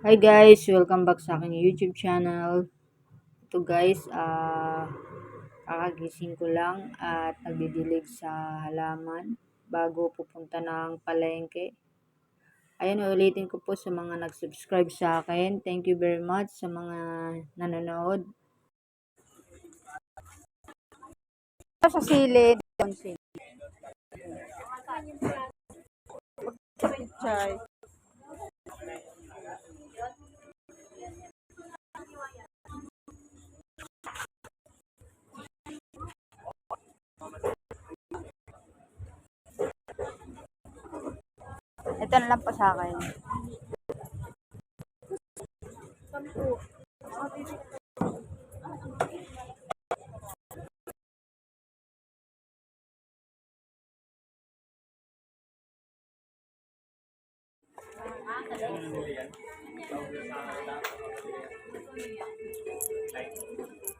Hi guys, welcome back sa aking YouTube channel. Ito guys, ah kakagising ko lang at nagdidilig sa halaman bago pupunta ng palengke. Ayun, ulitin ko po sa mga nag-subscribe sa akin. Thank you very much sa mga nanonood. Sa sili, doon sili. Ito na lang po sa akin. Our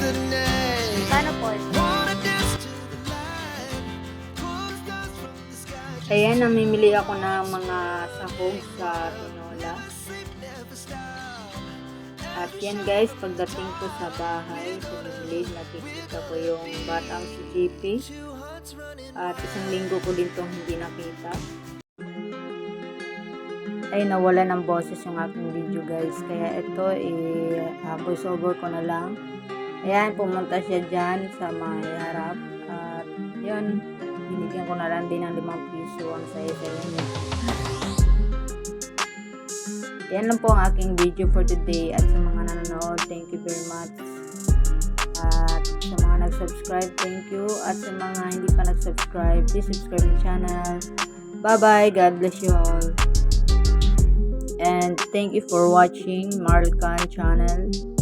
The night. Kano po? Ayan, namimili ako ng mga sahog sa tinola. At yan guys, pagdating ko sa bahay, village, nakikita ko yung batang si JP. At isang linggo ko din tong hindi nakita. Ay, nawala ng boses yung aking video guys. Kaya ito, eh, uh, voice over ko na lang. Ayan, pumunta siya dyan sa may harap. At yun, binigyan ko na lang din ng limang piso. Ang saya-saya niya. Yan lang po ang aking video for today. At sa mga nanonood, thank you very much. At sa mga nag-subscribe, thank you. At sa mga hindi pa nag-subscribe, please subscribe my channel. Bye-bye. God bless you all. And thank you for watching Marl channel.